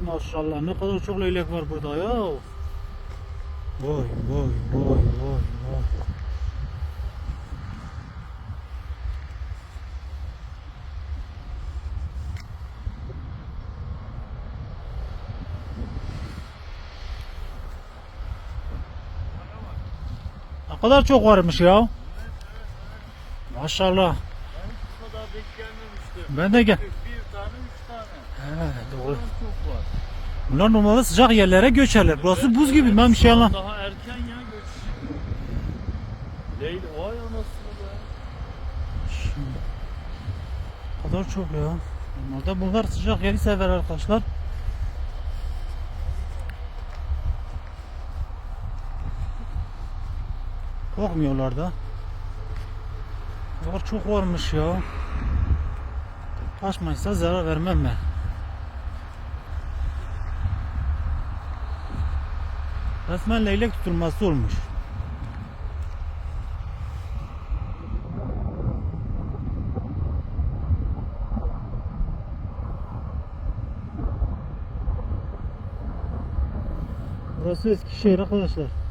Maşallah ne kadar çok leylek var burada ya. Vay vay vay vay vay. Ne kadar çok varmış ya. Maşallah. Bu kadar denk. Ben de gel. Bir tane, üç tane. Doğru. Çok var. Bunlar normalde sıcak yerlere göçerler. Burası buz gibi ben bir şey anlam. Daha erken ya göç. Leyla, vay anasını be. O kadar çok ya. Normalde bunlar sıcak yeri sever arkadaşlar. Korkmuyorlar da. Kadar çok varmış ya. Kaçmaysa zarar vermem ben. Resmen leylek tutulması olmuş. Burası Eskişehir arkadaşlar.